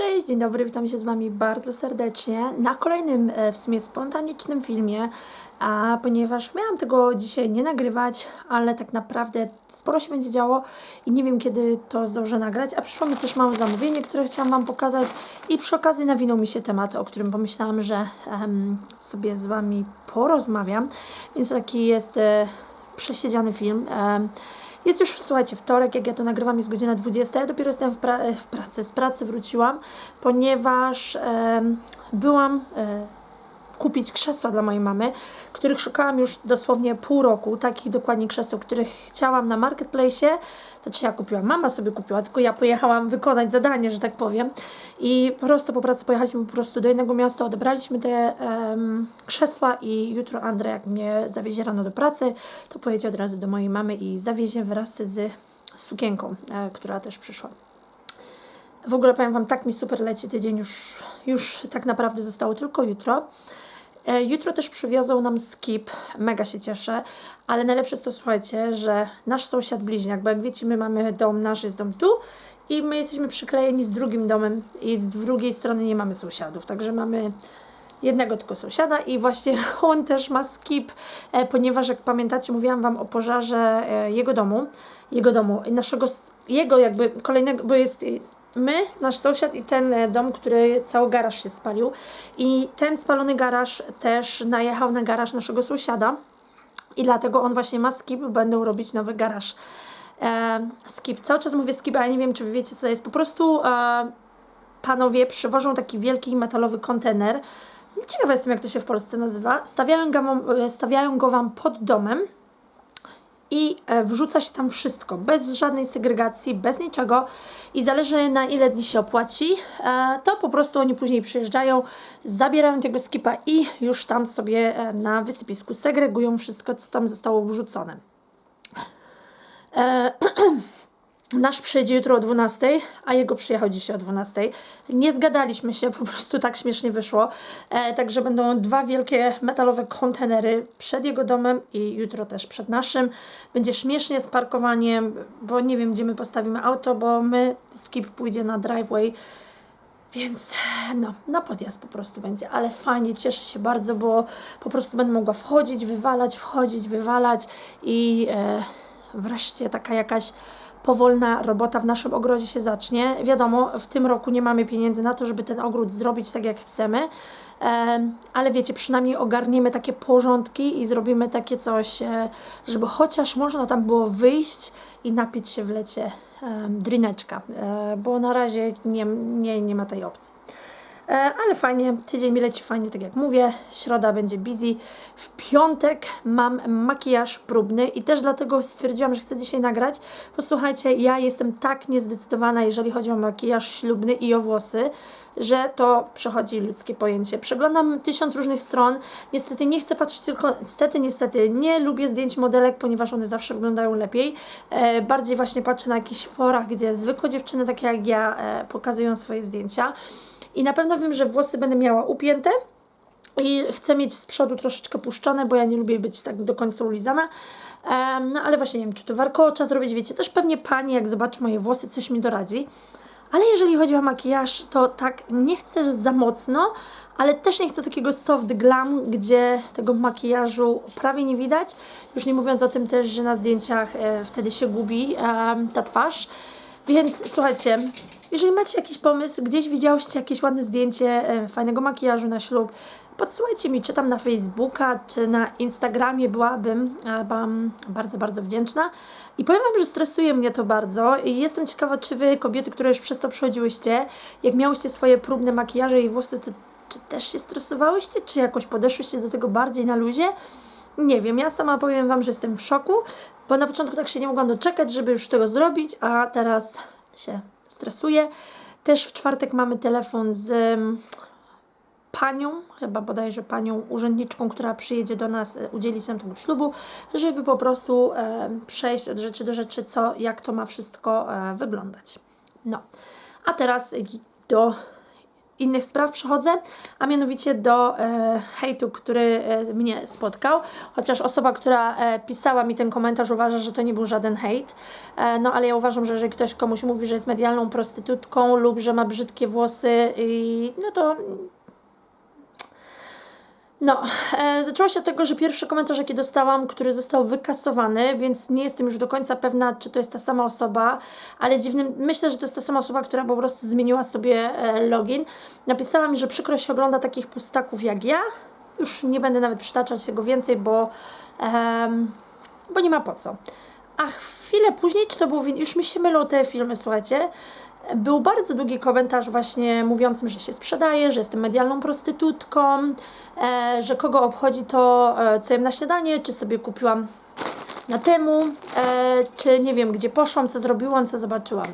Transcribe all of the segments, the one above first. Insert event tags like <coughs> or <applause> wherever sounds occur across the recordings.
Cześć, dzień dobry, witam się z Wami bardzo serdecznie na kolejnym e, w sumie spontanicznym filmie, a ponieważ miałam tego dzisiaj nie nagrywać, ale tak naprawdę sporo się będzie działo i nie wiem kiedy to zdążę nagrać, a przyszło mi też małe zamówienie, które chciałam Wam pokazać i przy okazji nawinął mi się temat, o którym pomyślałam, że em, sobie z Wami porozmawiam, więc taki jest e, przesiedziany film. Em, jest już, słuchajcie, wtorek, jak ja to nagrywam, jest godzina 20. Ja dopiero jestem w, pra- w pracy, z pracy wróciłam, ponieważ em, byłam e, kupić krzesła dla mojej mamy, których szukałam już dosłownie pół roku, takich dokładnie krzeseł, których chciałam na marketplace. To czy ja kupiłam? Mama sobie kupiła, tylko ja pojechałam wykonać zadanie, że tak powiem. I po prostu po pracy pojechaliśmy po prostu do innego miasta, odebraliśmy te em, krzesła i jutro Andrzej, jak mnie zawiezie rano do pracy, to pojedzie od razu do mojej mamy i zawiezie wraz z sukienką, e, która też przyszła. W ogóle powiem Wam, tak mi super leci tydzień, już, już tak naprawdę zostało tylko jutro. E, Jutro też przywiozą nam skip, mega się cieszę, ale najlepsze jest to, słuchajcie, że nasz sąsiad bliźniak, bo jak wiecie, my mamy dom, nasz jest dom tu i my jesteśmy przyklejeni z drugim domem i z drugiej strony nie mamy sąsiadów, także mamy jednego tylko sąsiada i właśnie <laughs> on też ma skip, e, ponieważ jak pamiętacie, mówiłam Wam o pożarze e, jego domu, jego domu, naszego, jego jakby kolejnego, bo jest my, nasz sąsiad i ten e, dom, który cały garaż się spalił i ten spalony garaż też najechał na garaż naszego sąsiada i dlatego on właśnie ma skip, będą robić nowy garaż. E, skip, cały czas mówię skip, ale nie wiem, czy wy wiecie, co to jest. Po prostu e, panowie przywożą taki wielki metalowy kontener. Ciekawa jestem, jak to się w Polsce nazywa. Stawiają go, e, stawiają go wam pod domem i e, wrzuca się tam wszystko, bez żadnej segregacji, bez niczego. I zależy na ile dni się opłaci, e, to po prostu oni później przyjeżdżają, zabierają tego skipa i już tam sobie e, na wysypisku segregują wszystko, co tam zostało wrzucone. E, <clears throat> Nasz przyjedzie jutro o 12, a jego przyjechał dzisiaj o 12. Nie zgadaliśmy się, po prostu tak śmiesznie wyszło. E, także będą dwa wielkie metalowe kontenery przed jego domem i jutro też przed naszym. Będzie śmiesznie z parkowaniem, bo nie wiem, gdzie my postawimy auto, bo my, skip pójdzie na driveway. Więc no, na podjazd po prostu będzie, ale fajnie, cieszę się bardzo, bo po prostu będę mogła wchodzić, wywalać, wchodzić, wywalać i e, wreszcie taka jakaś powolna robota w naszym ogrodzie się zacznie. Wiadomo, w tym roku nie mamy pieniędzy na to, żeby ten ogród zrobić tak jak chcemy, em, ale wiecie, przynajmniej ogarniemy takie porządki i zrobimy takie coś, e, żeby chociaż można tam było wyjść i napić się w lecie drineczka, e, bo na razie nie, nie, nie ma tej opcji. E, Ale fajnie, tydzień mi leci fajnie, tak jak mówię. Środa będzie busy. W piątek mam makijaż próbny i też dlatego stwierdziłam, że chcę dzisiaj nagrać. Posłuchajcie, ja jestem tak niezdecydowana, jeżeli chodzi o makijaż ślubny i o włosy, że to przechodzi ludzkie pojęcie. Przeglądam tysiąc różnych stron. Niestety nie chcę patrzeć tylko, niestety, niestety nie lubię zdjęć modelek, ponieważ one zawsze wyglądają lepiej. E, bardziej właśnie patrzę na jakichś forach, gdzie zwykłe dziewczyny, takie jak ja, e, pokazują swoje zdjęcia. I na pewno wiem, że włosy będę miała upięte i chcę mieć z przodu troszeczkę puszczone, bo ja nie lubię być tak do końca ulizana. Em, no ale właśnie nie wiem, czy to warkocza zrobić, wiecie, też pewnie pani jak zobaczy moje włosy, coś mi doradzi. Ale jeżeli chodzi o makijaż, to tak nie chcę za mocno, ale też nie chcę takiego soft glam, gdzie tego makijażu prawie nie widać. Już nie mówiąc o tym też, że na zdjęciach e, wtedy się gubi em, ta twarz. Więc słuchajcie, jeżeli macie jakiś pomysł, gdzieś widziałyście jakieś ładne zdjęcie fajnego makijażu na ślub, podsyłajcie mi, czy tam na Facebooka, czy na Instagramie, byłabym e, Wam bardzo, bardzo wdzięczna. I powiem Wam, że stresuje mnie to bardzo i jestem ciekawa, czy Wy, kobiety, które już przez to przechodziłyście, jak miałyście swoje próbne makijaże i włosy, to czy też się stresowałyście, czy jakoś podeszłyście do tego bardziej na luzie? Nie wiem, ja sama powiem Wam, że jestem w szoku, bo na początku tak się nie mogłam doczekać, żeby już tego zrobić, a teraz się stresuję. Też w czwartek mamy telefon z em, panią, chyba bodajże panią urzędniczką, która przyjedzie do nas e, udzielić nam tego ślubu, żeby po prostu e, przejść od rzeczy do rzeczy, co, jak to ma wszystko e, wyglądać. No, a teraz do innych spraw przechodzę, a mianowicie do e, hejtu, który e, mnie spotkał. Chociaż osoba, która e, pisała mi ten komentarz, uważa, że to nie był żaden hejt. E, no ale ja uważam, że jeżeli ktoś komuś mówi, że jest medialną prostytutką lub że ma brzydkie włosy, i, no to no, e, się od tego, że pierwszy komentarz, jaki dostałam, który został wykasowany, więc nie jestem już do końca pewna, czy to jest ta sama osoba, ale dziwnym, myślę, że to jest ta sama osoba, która po prostu zmieniła sobie e, login. Napisała mi, że przykro się ogląda takich pustaków jak ja. Już nie będę nawet przytaczać tego więcej, bo, em, bo nie ma po co. A chwilę później, czy to był, już mi się mylą te filmy, słuchajcie, był bardzo długi komentarz właśnie mówiącym, że się sprzedaje, że jestem medialną prostytutką, e, że kogo obchodzi to, e, co jem na śniadanie, czy sobie kupiłam na temu, e, czy nie wiem, gdzie poszłam, co zrobiłam, co zobaczyłam.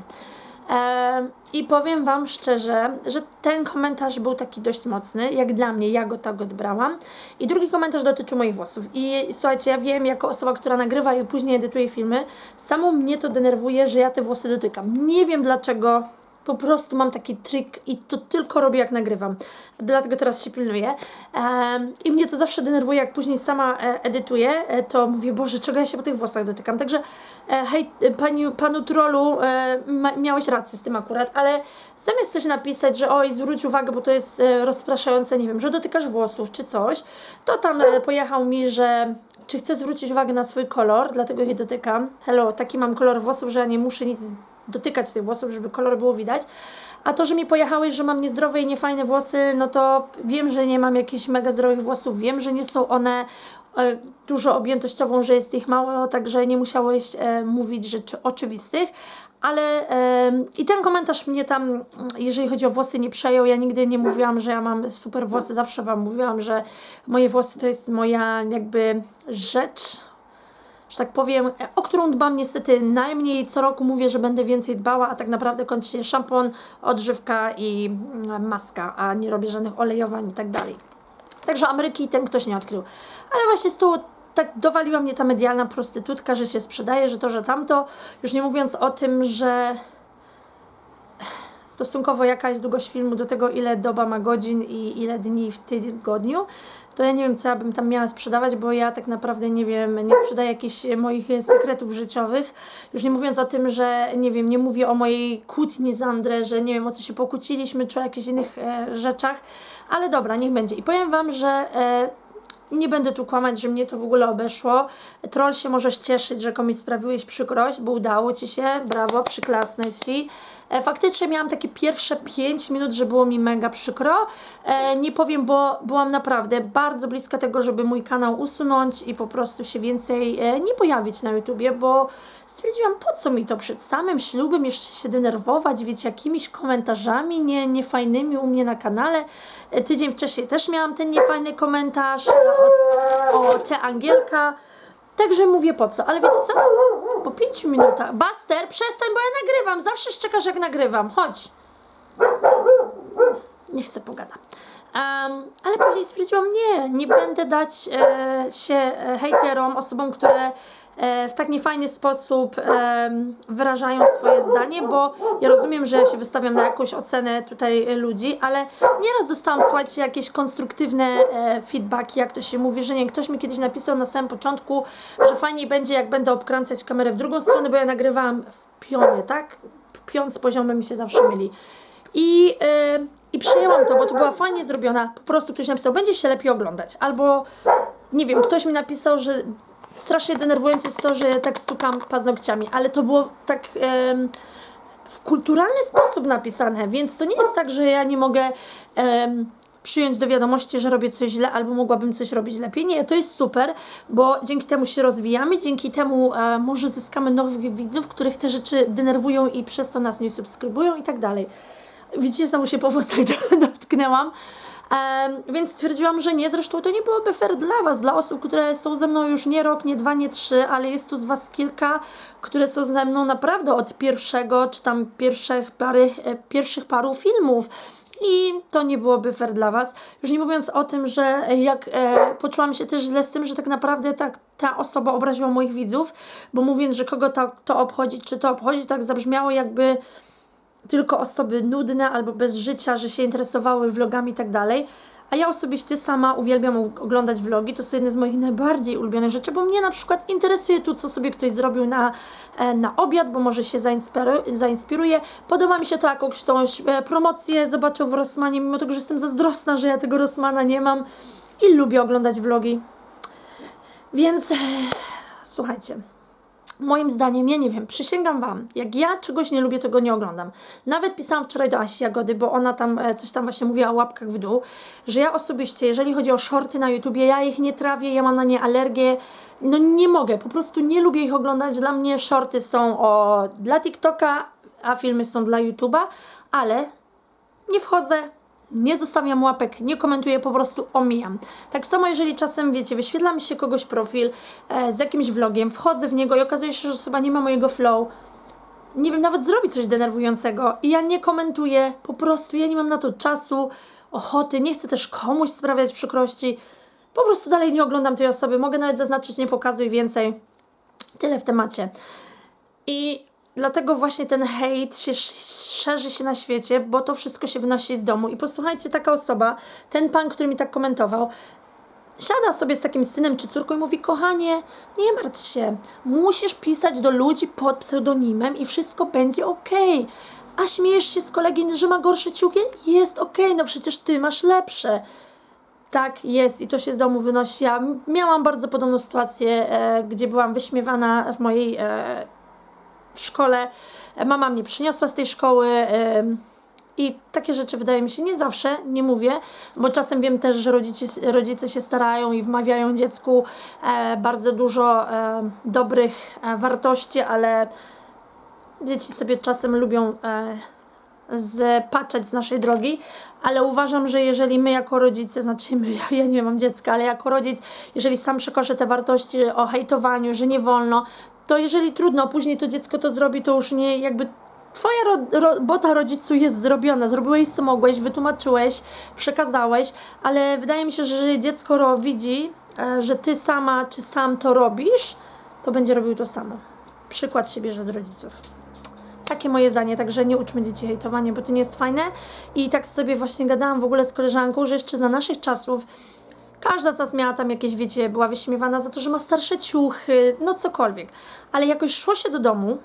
I powiem Wam szczerze, że ten komentarz był taki dość mocny, jak dla mnie, ja go tak odbrałam. I drugi komentarz dotyczył moich włosów. I słuchajcie, ja wiem, jako osoba, która nagrywa i później edytuje filmy, samo mnie to denerwuje, że ja te włosy dotykam. Nie wiem dlaczego, po prostu mam taki trik i to tylko robię jak nagrywam. Dlatego teraz się pilnuję. I mnie to zawsze denerwuje, jak później sama e, edytuję, e, to mówię, Boże, czego ja się po tych włosach dotykam. Także e, hej, e, pani, panu trollu, e, ma, miałeś rację z tym akurat, ale zamiast coś napisać, że oj, zwróć uwagę, bo to jest e, rozpraszające, nie wiem, że dotykasz włosów czy coś, to tam e, pojechał mi, że czy chcę zwrócić uwagę na swój kolor, dlatego je dotykam. Hello, taki mam kolor włosów, że ja nie muszę nic dotykać tych włosów, żeby kolor było widać. A to, że mi pojechałeś, że mam niezdrowe i niefajne włosy, no to wiem, że nie mam jakichś mega zdrowych włosów, wiem, że nie są one e, dużo objętościową, że jest ich mało, także nie musiałeś e, mówić rzeczy oczywistych. Ale e, i ten komentarz mnie tam, jeżeli chodzi o włosy, nie przejął. Ja nigdy nie mówiłam, że ja mam super włosy. Zawsze Wam mówiłam, że moje włosy to jest moja jakby rzecz, że tak powiem, o którą dbam niestety najmniej. Co roku mówię, że będę więcej dbała, a tak naprawdę kończy się szampon, odżywka i mm, maska, a nie robię żadnych olejowań i tak dalej. Także Ameryki ten ktoś nie odkrył. Ale właśnie z tyłu tak dowaliła mnie ta medialna prostytutka, że się sprzedaje, że to, że tamto. Już nie mówiąc o tym, że stosunkowo jaka jest długość filmu do tego, ile doba ma godzin i ile dni w tygodniu, to ja nie wiem, co ja bym tam miała sprzedawać, bo ja tak naprawdę nie wiem, nie sprzedaję jakichś moich sekretów życiowych. Już nie mówiąc o tym, że nie wiem, nie mówię o mojej kłótni z Andrę, że nie wiem, o co się pokłóciliśmy, czy o jakichś innych e, rzeczach, ale dobra, niech będzie. I powiem Wam, że e, nie będę tu kłamać, że mnie to w ogóle obeszło. Troll się możesz cieszyć, że komuś sprawiłeś przykrość, bo udało Ci się, brawo, przyklasnę Ci. E, faktycznie miałam takie pierwsze 5 minut, że było mi mega przykro. E, nie powiem, bo byłam naprawdę bardzo bliska tego, żeby mój kanał usunąć i po prostu się więcej e, nie pojawić na YouTubie, bo stwierdziłam, po co mi to przed samym ślubem jeszcze się denerwować, wiecie, jakimiś komentarzami nie, niefajnymi u mnie na kanale. E, tydzień wcześniej też miałam ten niefajny komentarz o, o te Angielka. Także mówię po co, ale wiecie co? Po pięciu minutach. Buster, przestań, bo ja nagrywam. Zawsze szczekasz jak nagrywam. Chodź. Nie chcę pogada. Um, ale później stwierdziłam, nie, nie będę dać e, się e, hejterom, osobom, które w tak niefajny sposób wyrażają swoje zdanie, bo ja rozumiem, że ja się wystawiam na jakąś ocenę tutaj e, ludzi, ale nieraz dostałam, słuchajcie, jakieś konstruktywne e, feedbacki, jak to się mówi, że nie, ktoś mi kiedyś napisał na samym początku, że fajniej będzie, jak będę obkręcać kamerę w drugą stronę, bo ja nagrywałam w pionie, tak? Pion z poziomem mi się zawsze myli. I, yy, I przyjęłam to, bo to była fajnie zrobiona. Po prostu ktoś napisał, będzie się lepiej oglądać. Albo, nie wiem, ktoś mi napisał, że strasznie denerwujące jest to, że tak stukam paznokciami, ale to było tak w kulturalny sposób napisane, więc to nie jest tak, że ja nie mogę przyjąć do wiadomości, że robię coś źle, albo mogłabym coś robić lepiej. Nie, to jest super, bo dzięki temu się rozwijamy, dzięki temu e, może zyskamy nowych widzów, których te rzeczy denerwują i przez to nas nie subskrybują i tak dalej. Widzicie, znowu się po włosach <laughs> dotknęłam. Em, więc stwierdziłam, że nie. Zresztą to nie byłoby fair dla Was, dla osób, które są ze mną już nie rok, nie dwa, nie trzy, ale jest tu z Was kilka, które są ze mną naprawdę od pierwszego, czy tam pierwszych, pary, e, pierwszych paru filmów. I to nie byłoby fair dla Was. Już nie mówiąc o tym, że jak e, poczułam się też źle z tym, że tak naprawdę ta, ta osoba obraziła moich widzów, bo mówiąc, że kogo to, to obchodzi, czy to obchodzi, tak zabrzmiało jakby tylko osoby nudne albo bez życia, że się interesowały vlogami i tak dalej. A ja osobiście sama uwielbiam oglądać vlogi, to są jedne z moich najbardziej ulubionych rzeczy, bo mnie na przykład interesuje tu, co sobie ktoś zrobił na, e, na obiad, bo może się zainspiru- zainspiruje. Podoba mi się to, jakąś tą e, promocję zobaczył w Rossmanie, mimo tego, że jestem zazdrosna, że ja tego Rossmana nie mam i lubię oglądać vlogi. Więc e, słuchajcie. Moim zdaniem, ja nie wiem, przysięgam Wam, jak ja czegoś nie lubię, tego nie oglądam. Nawet pisałam wczoraj do Asi Jagody, bo ona tam e, coś tam właśnie mówiła o łapkach w dół, że ja osobiście, jeżeli chodzi o shorty na YouTubie, ja ich nie trawię, ja mam na nie alergię, no nie mogę, po prostu nie lubię ich oglądać. Dla mnie shorty są o, dla TikToka, a filmy są dla YouTuba, ale nie wchodzę, nie zostawiam łapek, nie komentuję, po prostu omijam. Tak samo jeżeli czasem, wiecie, wyświetla mi się kogoś profil e, z jakimś vlogiem, wchodzę w niego i okazuje się, że osoba nie ma mojego flow, nie wiem, nawet zrobi coś denerwującego i ja nie komentuję, po prostu ja nie mam na to czasu, ochoty, nie chcę też komuś sprawiać przykrości, po prostu dalej nie oglądam tej osoby, mogę nawet zaznaczyć nie pokazuj więcej. Tyle w temacie. I dlatego właśnie ten hejt się sz- szerzy się na świecie, bo to wszystko się wynosi z domu. I posłuchajcie, taka osoba, ten pan, który mi tak komentował, siada sobie z takim synem czy córką i mówi: Kochanie, nie martw się, musisz pisać do ludzi pod pseudonimem i wszystko będzie ok. A śmiejesz się z kolegi, że ma gorsze ciuchy? Jest ok, no przecież ty masz lepsze. Tak, jest i to się z domu wynosi. Ja miałam bardzo podobną sytuację, e, gdzie byłam wyśmiewana w mojej e, w szkole. Mama mnie przyniosła z tej szkoły. I takie rzeczy wydaje mi się nie zawsze, nie mówię, bo czasem wiem też, że rodzice, rodzice się starają i wmawiają dziecku e, bardzo dużo e, dobrych e, wartości, ale dzieci sobie czasem lubią zpaczać z naszej drogi, ale uważam, że jeżeli my jako rodzice, znaczy my, ja, nie mam dziecka, ale jako rodzic, jeżeli sam przekażę te wartości o hejtowaniu, że nie wolno, to jeżeli trudno, później to dziecko to zrobi, to już nie jakby Twoja ro, robota rodzicu jest zrobiona, zrobiłeś co mogłeś, wytłumaczyłeś, przekazałeś, ale wydaje mi się, że jeżeli dziecko ro, widzi, e, że ty sama czy sam to robisz, to będzie robił to samo. Przykład się bierze z rodziców. Takie moje zdanie, także nie uczmy dzieci hejtowania, bo to nie jest fajne. I tak sobie właśnie gadałam w ogóle z koleżanką, że jeszcze za naszych czasów każda z nas miała tam jakieś, wiecie, była wyśmiewana za to, że ma starsze ciuchy, no cokolwiek. Ale jakoś szło się do domu,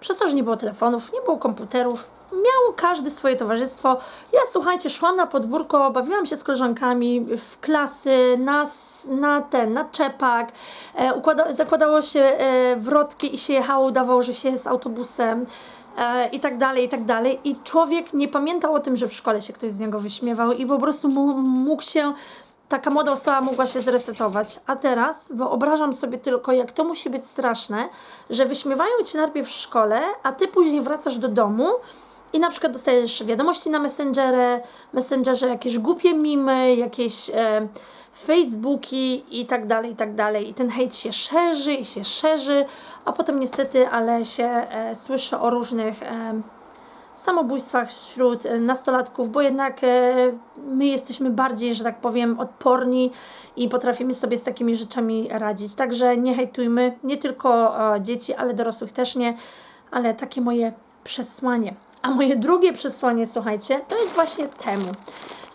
przez to, że nie było telefonów, nie było komputerów, miał każdy swoje towarzystwo. Ja, słuchajcie, szłam na podwórko, bawiłam się z koleżankami w klasy, na, na ten, na czepak. E, układa, zakładało się e, wrotki i się jechało, udawało, że się jest autobusem. E, I tak dalej, i tak dalej. I człowiek nie pamiętał o tym, że w szkole się ktoś z niego wyśmiewał i po prostu mógł się taka młoda osoba mogła się zresetować. A teraz wyobrażam sobie tylko, jak to musi być straszne, że wyśmiewają cię najpierw w szkole, a ty później wracasz do domu i na przykład dostajesz wiadomości na Messengerze, Messengerze jakieś głupie mimy, jakieś e, Facebooki i tak dalej, i tak dalej. I ten hejt się szerzy i się szerzy, a potem niestety, ale się e, słyszy o różnych e, samobójstwach wśród e, nastolatków, bo jednak e, my jesteśmy bardziej, że tak powiem, odporni i potrafimy sobie z takimi rzeczami radzić. Także nie hejtujmy, nie tylko e, dzieci, ale dorosłych też nie, ale takie moje przesłanie. A moje drugie przesłanie, słuchajcie, to jest właśnie temu.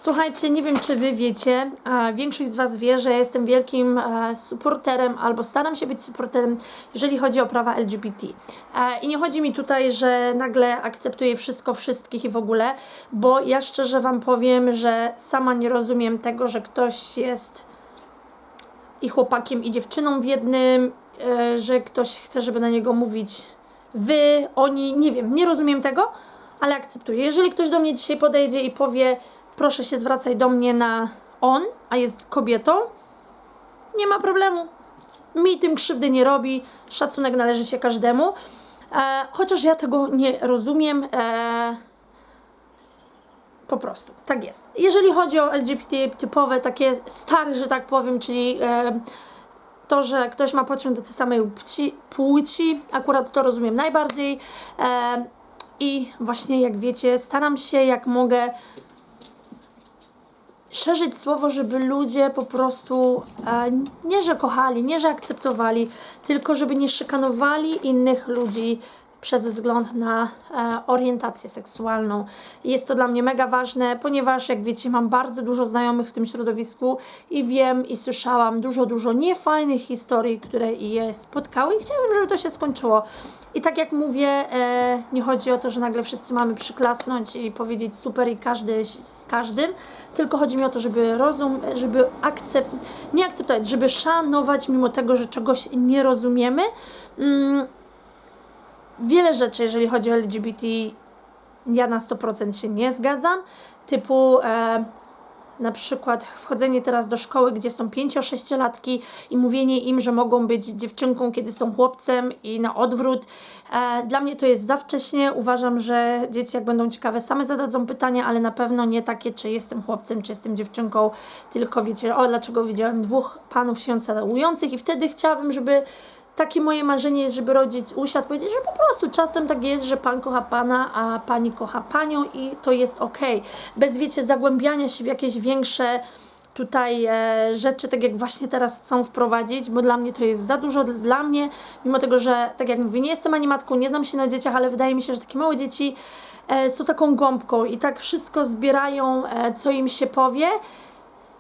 Słuchajcie, nie wiem czy Wy wiecie, większość z Was wie, że ja jestem wielkim e, supporterem albo staram się być supporterem, jeżeli chodzi o prawa LGBT. E, I nie chodzi mi tutaj, że nagle akceptuję wszystko, wszystkich i w ogóle, bo ja szczerze Wam powiem, że sama nie rozumiem tego, że ktoś jest i chłopakiem, i dziewczyną w jednym, e, że ktoś chce, żeby na niego mówić wy, oni, nie wiem, nie rozumiem tego, ale akceptuję. Jeżeli ktoś do mnie dzisiaj podejdzie i powie, proszę się zwracaj do mnie na on, a jest kobietą, nie ma problemu. Mi tym krzywdy nie robi, szacunek należy się każdemu. E, chociaż ja tego nie rozumiem. E, po prostu, tak jest. Jeżeli chodzi o LGBT typowe, takie stare, że tak powiem, czyli e, to, że ktoś ma pociąg do tej samej płci, płci, akurat to rozumiem najbardziej. E, I właśnie jak wiecie, staram się jak mogę szerzyć słowo, żeby ludzie po prostu e, nie, że kochali, nie, że akceptowali, tylko żeby nie szykanowali innych ludzi przez wzgląd na e, orientację seksualną. Jest to dla mnie mega ważne, ponieważ jak wiecie, mam bardzo dużo znajomych w tym środowisku i wiem i słyszałam dużo, dużo niefajnych historii, które je spotkały i chciałabym, żeby to się skończyło. I tak jak mówię, e, nie chodzi o to, że nagle wszyscy mamy przyklasnąć i powiedzieć super i każdy z każdym, tylko chodzi mi o to, żeby rozum, żeby akcept, nie akceptować, żeby szanować mimo tego, że czegoś nie rozumiemy. Mm, wiele rzeczy, jeżeli chodzi o LGBT, ja na 100% się nie zgadzam. Typu e, na przykład wchodzenie teraz do szkoły, gdzie są 5-6-latki i mówienie im, że mogą być dziewczynką, kiedy są chłopcem i na odwrót. E, dla mnie to jest za wcześnie. Uważam, że dzieci jak będą ciekawe same zadadzą pytania, ale na pewno nie takie, czy jestem chłopcem, czy jestem dziewczynką, tylko wiecie, o dlaczego widziałem dwóch panów się całujących i wtedy chciałabym, żeby takie moje marzenie jest, żeby rodzic usiadł, powiedzieć, że po prostu czasem tak jest, że pan kocha pana, a pani kocha panią i to jest okej. Bez, wiecie, zagłębiania się w jakieś większe tutaj e, rzeczy, tak jak właśnie teraz chcą wprowadzić, bo dla mnie to jest za dużo dla mnie, mimo tego, że tak jak mówię, nie jestem animatką, nie znam się na dzieciach, ale wydaje mi się, że takie małe dzieci e, są taką gąbką i tak wszystko zbierają, e, co im się powie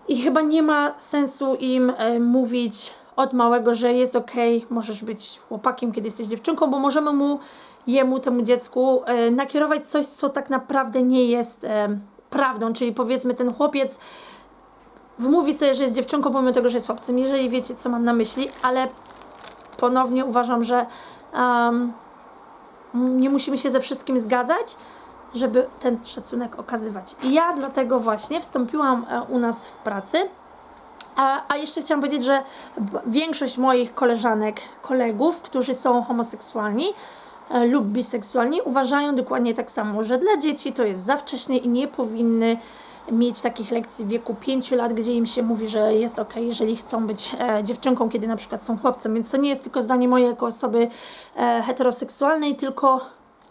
i chyba nie ma sensu im e, mówić od małego, że jest okej, możesz być chłopakiem, kiedy jesteś dziewczynką, bo możemy mu, jemu, temu dziecku e, nakierować coś, co tak naprawdę nie jest e, prawdą, czyli powiedzmy ten chłopiec wmówi sobie, że jest dziewczynką, pomimo tego, że jest chłopcem, jeżeli wiecie, co mam na myśli, ale ponownie uważam, że um, nie musimy się ze wszystkim zgadzać, żeby ten szacunek okazywać. I ja dlatego właśnie wstąpiłam e, u nas w pracy. A, a jeszcze chciałam powiedzieć, że większość moich koleżanek, kolegów, którzy są homoseksualni e, lub biseksualni, uważają dokładnie tak samo, że dla dzieci to jest za wcześnie i nie powinny mieć takich lekcji w wieku 5 lat, gdzie im się mówi, że jest ok, jeżeli chcą być e, dziewczynką, kiedy na przykład są chłopcem. Więc to nie jest tylko zdanie moje jako osoby e, heteroseksualnej, tylko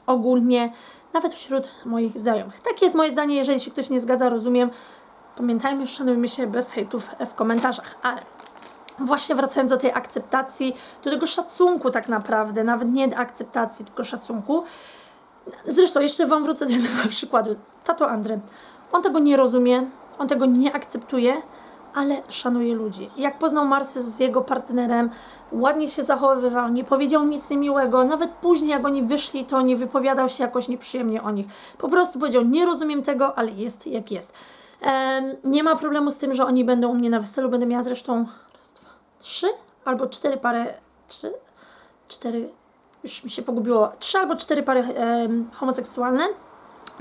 ogólnie nawet wśród moich znajomych. Takie jest moje zdanie, jeżeli się ktoś nie zgadza, rozumiem. Pamiętajmy, szanujmy się bez hejtów w komentarzach, ale właśnie wracając do tej akceptacji, do tego szacunku tak naprawdę, nawet nie akceptacji, tylko szacunku. Zresztą jeszcze Wam wrócę do tego <laughs> przykładu. Tato Andrzej, on tego nie rozumie, on tego nie akceptuje, ale szanuje ludzi. Jak poznał Marsy z jego partnerem, ładnie się zachowywał, nie powiedział nic niemiłego, nawet później jak oni wyszli, to nie wypowiadał się jakoś nieprzyjemnie o nich. Po prostu powiedział, nie rozumiem tego, ale jest jak jest. Nie ma problemu z tym, że oni będą u mnie na weselu, będę miała zresztą raz, dwa, trzy albo cztery pary, trzy, cztery, już mi się pogubiło, trzy albo cztery pary homoseksualne.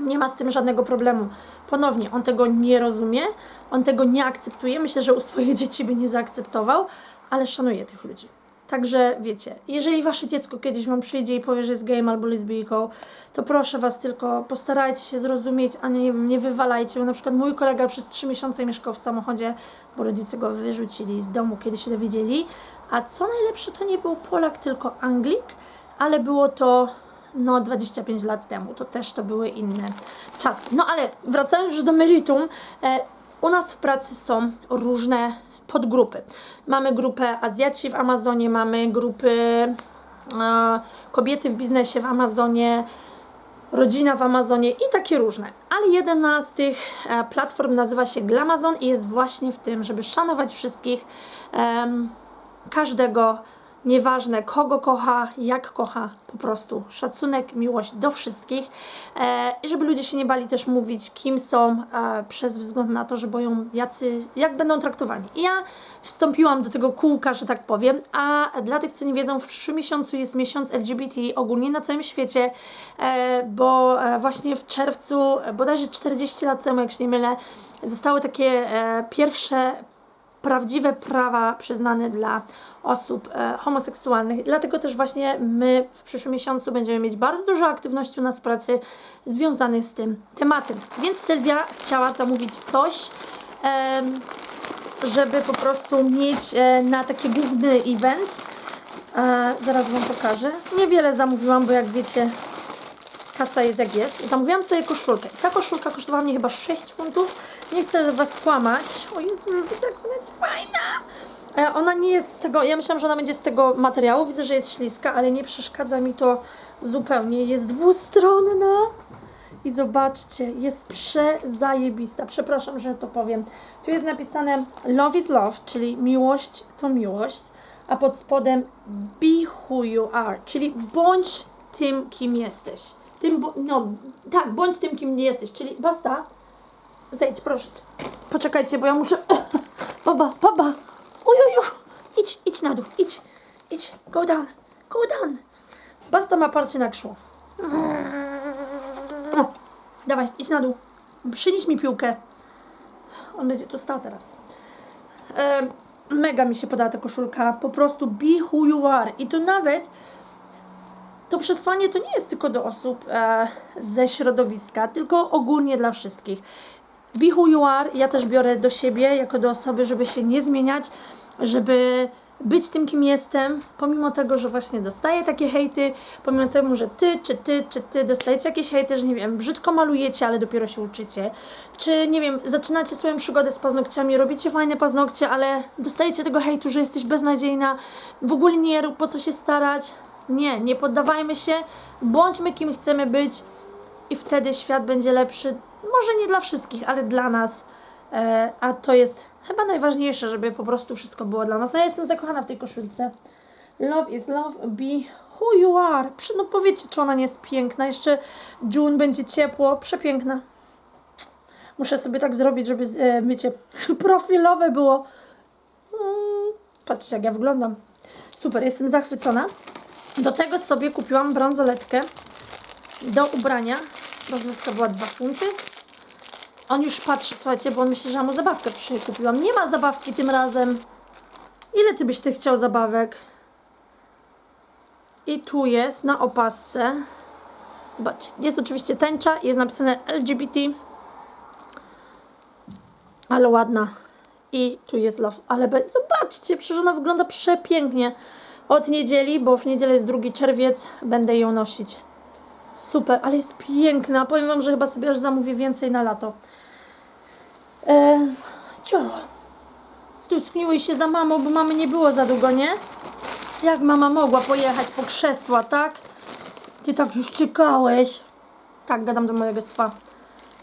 Nie ma z tym żadnego problemu. Ponownie, on tego nie rozumie, on tego nie akceptuje. Myślę, że u swoich <laughs> dzieci by nie zaakceptował, ale szanuje tych ludzi. Także wiecie, jeżeli wasze dziecko kiedyś wam przyjdzie i powie, że jest gejem albo lesbijką, to proszę was tylko postarajcie się zrozumieć, a nie, nie wywalajcie. Bo na przykład mój kolega przez trzy miesiące mieszkał w samochodzie, bo rodzice go wyrzucili z domu, kiedy się dowiedzieli. A co najlepsze, to nie był Polak, tylko Anglik, ale było to no 25 lat temu, to też to były inne czasy. No ale wracając już do meritum, e, u nas w pracy są różne podgrupy. Mamy grupę Azjaci w Amazonie, mamy grupy e, kobiety w biznesie w Amazonie, rodzina w Amazonie i takie różne. Ale jedna z tych e, platform nazywa się Glamazon i jest właśnie w tym, żeby szanować wszystkich, każdego, nieważne kogo kocha, jak kocha, po prostu szacunek, miłość do wszystkich e, i żeby ludzie się nie bali też mówić, kim są, e, przez wzgląd na to, że boją jacy, jak będą traktowani. I ja wstąpiłam do tego kółka, że tak powiem, a dla tych, co nie wiedzą, w przyszłym miesiącu jest miesiąc LGBT ogólnie na całym świecie, e, bo właśnie w czerwcu, bodajże 40 lat temu, jak się nie mylę, zostały takie pierwsze prawdziwe prawa przyznane dla osób e, homoseksualnych. Dlatego też właśnie my w przyszłym miesiącu będziemy mieć bardzo dużo aktywności u nas w pracy związanych z tym tematem. Więc Sylwia chciała zamówić coś, em, żeby po prostu mieć e, na taki główny event. E, zaraz Wam pokażę. Niewiele zamówiłam, bo jak wiecie, kasa jest jak jest. Zamówiłam sobie koszulkę. Ta koszulka kosztowała mnie chyba 6 funtów. Nie chcę Was skłamać. O Jezu, już widzę, jak ona jest fajna. E, Ona nie jest z tego, ja myślałam, że ona będzie z tego materiału, widzę, że jest śliska, ale nie przeszkadza mi to zupełnie. Jest dwustronna i zobaczcie, jest przezajebista. Przepraszam, że to powiem. Tu jest napisane love is love, czyli miłość to miłość, a pod spodem be who you are, czyli bądź tym, kim jesteś. Tym, no, tak, bądź tym, kim nie jesteś, czyli basta. Zejdź, proszę. Poczekajcie, bo ja muszę... <coughs> Baba, baba! Ujuju! Idź, idź na dół, idź, idź, go down, go down. Basta ma parcie na krzło. Dawaj, idź na dół. Przynieś mi piłkę. On będzie tu stał teraz. E, mega mi się podoba ta koszulka. Po prostu be who you are. I to nawet to przesłanie to nie jest tylko do osób e, ze środowiska, tylko ogólnie dla wszystkich. Be who you are, ja też biorę do siebie, jako do osoby, żeby się nie zmieniać, żeby być tym, kim jestem, pomimo tego, że właśnie dostaję takie hejty, pomimo tego, że ty, czy ty, czy ty dostajecie jakieś hejty, że nie wiem, brzydko malujecie, ale dopiero się uczycie, czy nie wiem, zaczynacie swoją przygodę z paznokciami, robicie fajne paznokcie, ale dostajecie tego hejtu, że jesteś beznadziejna, w ogóle nie rób, po co się starać. Nie, nie poddawajmy się, bądźmy kim chcemy być i wtedy świat będzie lepszy. Może nie dla wszystkich, ale dla nas. E, a to jest chyba najważniejsze, żeby po prostu wszystko było dla nas. No ja jestem zakochana w tej koszulce. Love is love, be who you are. No powiedzcie, czy ona nie jest piękna. Jeszcze June będzie ciepło, przepiękna. Muszę sobie tak zrobić, żeby e, <laughs> profilowe było. Mm, patrzcie, jak ja wyglądam. Super, jestem zachwycona. Do tego sobie kupiłam bransoletkę do ubrania. Bransoletka była 2 funty. On już patrzy, słuchajcie, bo on myśli, że ja mu zabawkę kupiłam. Nie ma zabawki tym razem. Ile ty byś ty chciał zabawek? I tu jest na opasce. Zobaczcie, jest oczywiście tęcza, jest napisane LGBT. Ale ładna. I tu jest love. Ale zobaczcie, przecież ona wygląda przepięknie. Od niedzieli, bo w niedzielę jest 2 czerwiec, będę ją nosić. Super, ale jest piękna. Powiem Wam, że chyba sobie aż zamówię więcej na lato. E, cio. Stęskniłeś się za mamą, bo mamy nie było za długo, nie? Jak mama mogła pojechać po krzesła, tak? Ty tak już czekałeś. Tak, gadam do mojego swa.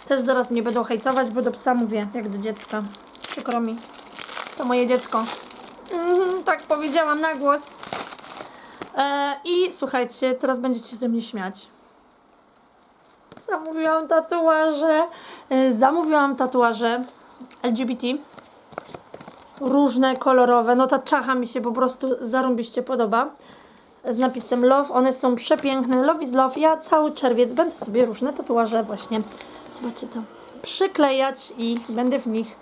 Też zaraz mnie będą hejtować, bo do psa mówię, jak do dziecka. Przykro mi. To moje dziecko. Mhm, tak powiedziałam na głos. E, I słuchajcie, teraz będziecie ze mnie śmiać. Zamówiłam tatuaże. E, zamówiłam tatuaże LGBT. Różne, kolorowe. No ta czacha mi się po prostu zarąbiście podoba. Z napisem Love. One są przepiękne. Love is Love. Ja cały czerwiec będę sobie różne tatuaże właśnie, zobaczcie to, przyklejać i będę w nich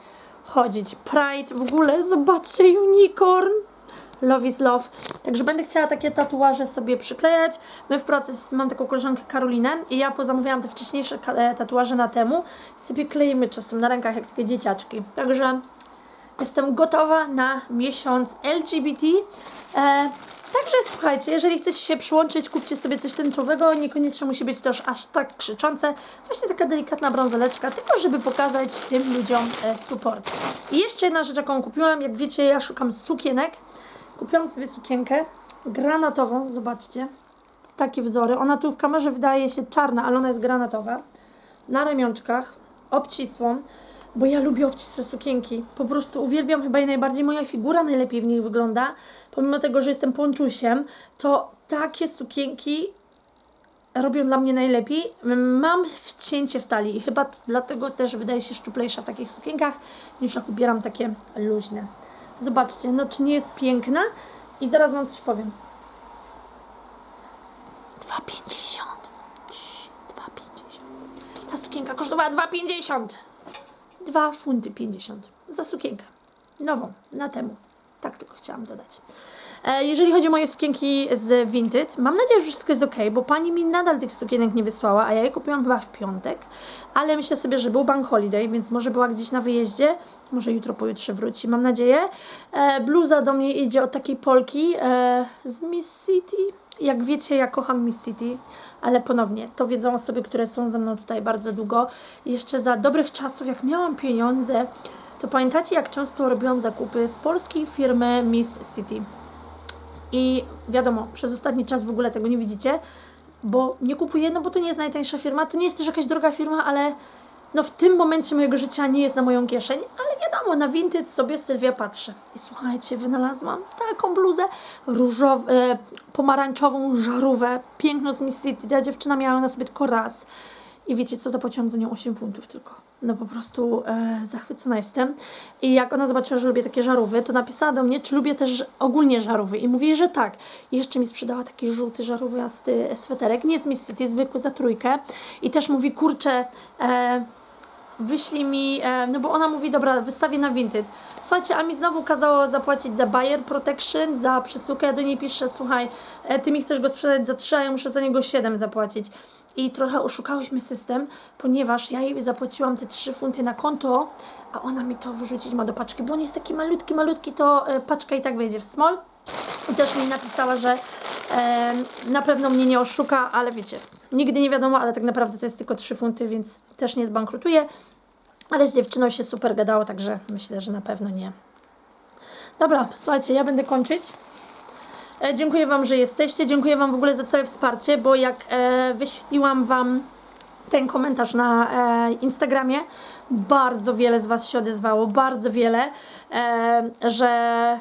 chodzić. Pride w ogóle, zobaczcie, unicorn. Love is love. Także będę chciała takie tatuaże sobie przyklejać. My w proces mam taką koleżankę Karolinę i ja pozamówiłam te wcześniejsze e, tatuaże na temu. Sobie klejemy czasem na rękach jak takie dzieciaczki. Także jestem gotowa na miesiąc LGBT. E, także słuchajcie, jeżeli chcecie się przyłączyć, kupcie sobie coś tęczowego. Niekoniecznie musi być już aż tak krzyczące. Właśnie taka delikatna brązoleczka, tylko żeby pokazać tym ludziom e, support. I jeszcze jedna rzecz, jaką kupiłam. Jak wiecie, ja szukam sukienek. Kupiłam sobie sukienkę granatową, zobaczcie. Takie wzory. Ona tu w kamerze wydaje się czarna, ale ona jest granatowa. Na ramionczkach, obcisłą, bo ja lubię obcisłe sukienki. Po prostu uwielbiam chyba je najbardziej. Moja figura najlepiej w nich wygląda. Pomimo tego, że jestem ponczusiem, to takie sukienki robią dla mnie najlepiej. Mam wcięcie w talii i chyba dlatego też wydaje się szczuplejsza w takich sukienkach, niż jak ubieram takie luźne. Zobaczcie, no czy nie jest piękna? I zaraz Wam coś powiem. 2,50. Cii, 2,50. Ta sukienka kosztowała 2,50. 2 funty 50 za sukienkę. Nową, na temu. Tak tylko chciałam dodać. E, Jeżeli chodzi o moje sukienki z Vinted, mam nadzieję, że wszystko jest ok, bo pani mi nadal tych sukienek nie wysłała, a ja je kupiłam chyba w piątek, ale myślę sobie, że był bank holiday, więc może była gdzieś na wyjeździe, może jutro, pojutrze wróci, mam nadzieję. E, bluza do mnie idzie od takiej Polki e, z Miss City. Jak wiecie, ja kocham Miss City, ale ponownie, to wiedzą osoby, które są ze mną tutaj bardzo długo. Jeszcze za dobrych czasów, jak miałam pieniądze, to pamiętacie, jak często robiłam zakupy z polskiej firmy Miss City. I wiadomo, przez ostatni czas w ogóle tego nie widzicie, bo nie kupuję, no bo to nie jest najtańsza firma, to nie jest też jakaś droga firma, ale no w tym momencie mojego życia nie jest na moją kieszeń, ale wiadomo, na Vinted sobie Sylwia patrzy. I słuchajcie, wynalazłam taką bluzę różową, e, pomarańczową, żarówę, piękną z Miss City. Ta dziewczyna miała na sobie tylko raz. I wiecie co, zapłaciłam za nią 8 funtów tylko. No po prostu e, zachwycona jestem. I jak ona zobaczyła, że lubię takie żarówy, to napisała do mnie, czy lubię też ogólnie żarówy. I mówi, że tak. I jeszcze mi sprzedała taki żółty, żarówiasty sweterek. Nie z Miss City, zwykły za trójkę. I też mówi, kurczę, e, wyślij mi, e, no bo ona mówi, dobra, wystawię na Vinted. Słuchajcie, a mi znowu kazało zapłacić za buyer protection, za przesyłkę. Ja do niej piszę, słuchaj, e, ty mi chcesz go sprzedać za 3, a ja muszę za niego 7 zapłacić. I trochę oszukałyśmy system, ponieważ ja jej zapłaciłam te 3 funty na konto, a ona mi to wyrzucić ma do paczki, bo on jest taki malutki, malutki, to e, paczka i tak wejdzie w small. I też mi napisała, że e, na pewno mnie nie oszuka, ale wiecie, nigdy nie wiadomo, ale tak naprawdę to jest tylko 3 funty, więc też nie zbankrutuje. Ale z dziewczyną się super gadało, także myślę, że na pewno nie. Dobra, słuchajcie, ja będę kończyć. E, dziękuję Wam, że jesteście. Dziękuję Wam w ogóle za całe wsparcie, bo jak e, wyświetliłam Wam ten komentarz na e, Instagramie, bardzo wiele z Was się odezwało, bardzo wiele, e, że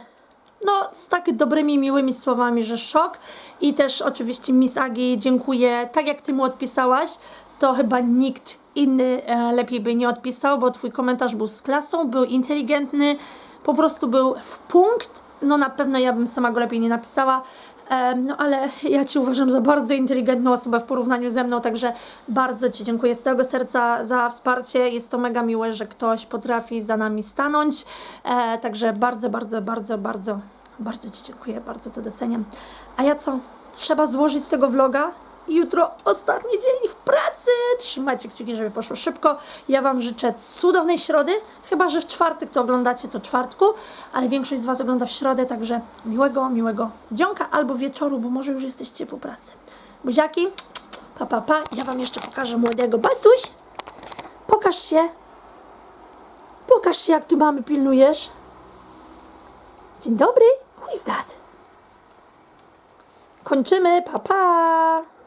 no, z tak dobrymi, miłymi słowami, że szok. I też oczywiście Miss Agi dziękuję. Tak jak Ty mu odpisałaś, to chyba nikt inny e, lepiej by nie odpisał, bo Twój komentarz był z klasą, był inteligentny, po prostu był w punkt. No na pewno ja bym sama go lepiej nie napisała. No ale ja Cię uważam za bardzo inteligentną osobę w porównaniu ze mną, także bardzo Ci dziękuję z całego serca za wsparcie. Jest to mega miłe, że ktoś potrafi za nami stanąć. E, także bardzo, bardzo, bardzo, bardzo, bardzo Ci dziękuję, bardzo to doceniam. A ja co? Trzeba złożyć tego vloga. Jutro ostatni dzień w pracy. Trzymajcie kciuki, żeby poszło szybko. Ja Wam życzę cudownej środy. Chyba, że w czwartek to oglądacie, to czwartku, ale większość z Was ogląda w środę, także miłego, miłego dzionka albo wieczoru, bo może już jesteście po pracy. Buziaki, pa, pa, pa. Ja Wam jeszcze pokażę młodego. Bastuś, pokaż się. Pokaż się, jak tu mamy pilnujesz. Dzień dobry. Who is that? Kończymy. Pa, pa.